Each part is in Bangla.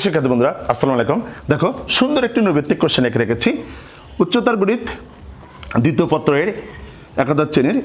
শিক্ষার্থী বন্ধুরা, আসসালামু আলাইকুম। দেখো, সুন্দর একটি নৈবেত্তিক কোশ্চেন এঁকে রেখেছি। উচ্চতার গণিত, দ্বিতীয় পত্রের একাদশ শ্রেণির,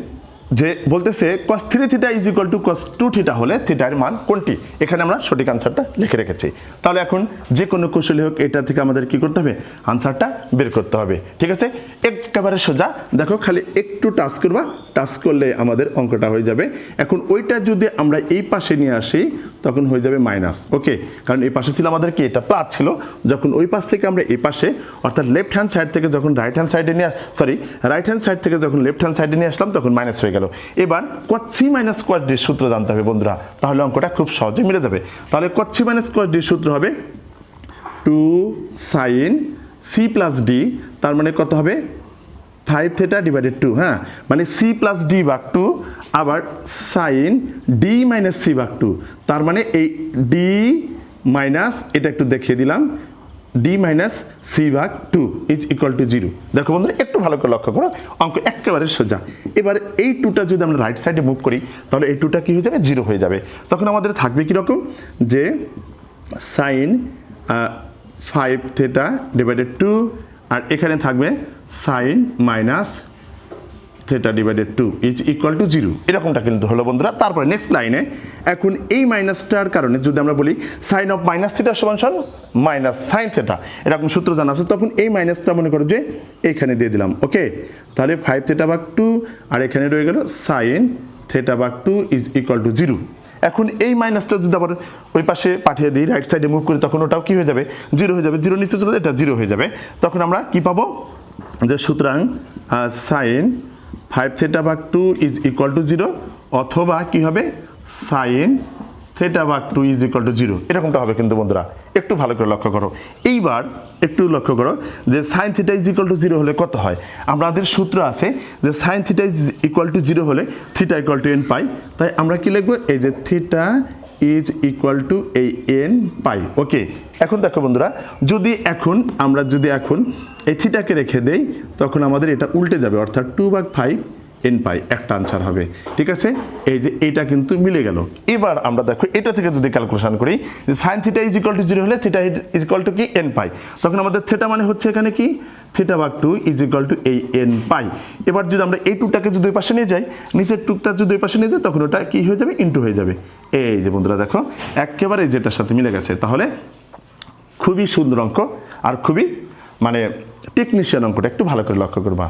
যে বলতেছে cos three theta is equal to cos two theta হলে থিটার মান কোনটি? এখানে আমরা সঠিক আনসারটা লিখে রেখেছি। তাহলে এখন যে কোনো কৌশলী হোক, এটা থেকে আমাদের কি করতে হবে? আনসারটা বের করতে হবে। ঠিক আছে? একেবারে সোজা। দেখো, খালি একটু টাচ করবা টাচ করলে আমাদের অঙ্কটা হয়ে যাবে। এখন ওইটা যদি আমরা এই পাশে নিয়ে আসি তখন হয়ে যাবে মাইনাস। ওকে, কারণ এই পাশে ছিল আমাদের কি এটা প্লাস ছিল। যখন ওই পাশ থেকে আমরা এই পাশে, অর্থাৎ লেফট হ্যান্ড সাইড থেকে যখন রাইট হ্যান্ড সাইডে নিয়ে সরি রাইট হ্যান্ড সাইড থেকে যখন লেফট হ্যান্ড সাইডে নিয়ে আসলাম, তখন মাইনাস হয়ে গেল। এবার কচ্ছি মাইনাস কোয়াস ডির সূত্র জানতে হবে বন্ধুরা, তাহলে অঙ্কটা খুব সহজে মিলে যাবে। তাহলে কচ্ছি মাইনাস কোয়াস ডির সূত্র হবে two sine C plus D তার মানে কত হবে? ফাইভ থেটা ডিভাইডেড টু হ্যাঁ? মানে সি প্লাস ডি ভাগ টু আবার সাইন ডি মাইনাস সি ভাগ টু তার মানে এই ডি মাইনাস এটা একটু দেখিয়ে দিলাম ডি মাইনাস সি ভাগ two is equal to zero দেখো বন্ধুরা, একটু ভালো করে লক্ষ্য করো, অঙ্ক একেবারে সোজা। এবার এই টুটা যদি আমরা রাইট সাইডে মুভ করি, তাহলে এই টুটা কী হয়ে যাবে? জিরো হয়ে যাবে। তখন আমাদের থাকবে কীরকম? যে sine five theta divided two আর এখানে থাকবে sine minus theta divided two is equal to zero এরকমটা কিন্তু হলো বন্ধুরা। তারপরে নেক্সট লাইনে এখন এই মাইনাসটার কারণে যদি আমরা বলি সাইন অফ মাইনাস থিটা সমান সমান মাইনাস সাইন থেটা এরকম সূত্র জানা আছে, তখন এই মাইনাসটা মনে করো যে এইখানে দিয়ে দিলাম ওকে তাহলে ফাইভ থেটা বাক টু আর এখানে রয়ে গেল সাইন থেটা বাক two is equal to zero এখন এই মাইনাসটা যদি আবার ওই পাশে পাঠিয়ে দিই রাইট সাইডে মুভ করি, তখন ওটাও কি হয়ে যাবে? জিরো হয়ে যাবে। জিরো নিচে চলে এটা জিরো হয়ে যাবে। তখন আমরা কি পাবো? যে সুতরাং সাইন ফাইভ থেটা ভাগ two is equal to zero, অথবা কি হবে? সাইন থেটা ভাগ two is equal to zero. এরকমটা হবে কিন্তু বন্ধুরা, একটু ভালো করে লক্ষ্য করো। এইবার একটু লক্ষ্য করো যে sine theta is equal to zero হলে কত হয়? আমাদের সূত্র আছে যে sine theta is equal to zero হলে theta equal to N pi. তাই আমরা কি লিখব? এই যে থিটা ইজ ইকুয়াল টু এই এন পাই ওকে এখন দেখো বন্ধুরা, যদি এখন, আমরা যদি এখন এই থিটাকে রেখে দেই, তখন আমাদের এটা উল্টে যাবে, অর্থাৎ টু বাগ ফাইভ এন পাই, একটা আনসার হবে। ঠিক আছে? এই যে এটা কিন্তু মিলে গেল। এবার আমরা দেখো, এটা থেকে যদি ক্যালকুলেশন করি, যে sine theta is equal to zero হলে থিটা ইজ ইকুয়াল টু কি? N pi. তখন আমাদের থিটা মানে হচ্ছে এখানে কি? থিটা ভাগ টু ইজ ইকুয়াল টু এই এন পাই। এবার যদি আমরা এই টুটাকে যদি ওই পাশে নিয়ে যাই, নিচের টুকটা যদি ওই পাশে নিয়ে যাই, তখন ওটা কি হয়ে যাবে? ইন্টু হয়ে যাবে। এই যে বন্ধুরা দেখো, একেবারে যেটার সাথে মিলে গেছে। তাহলে খুবই সুন্দর অঙ্ক আর খুবই মানে টেকনিশিয়ান অঙ্কটা একটু ভালো করে লক্ষ্য করবা।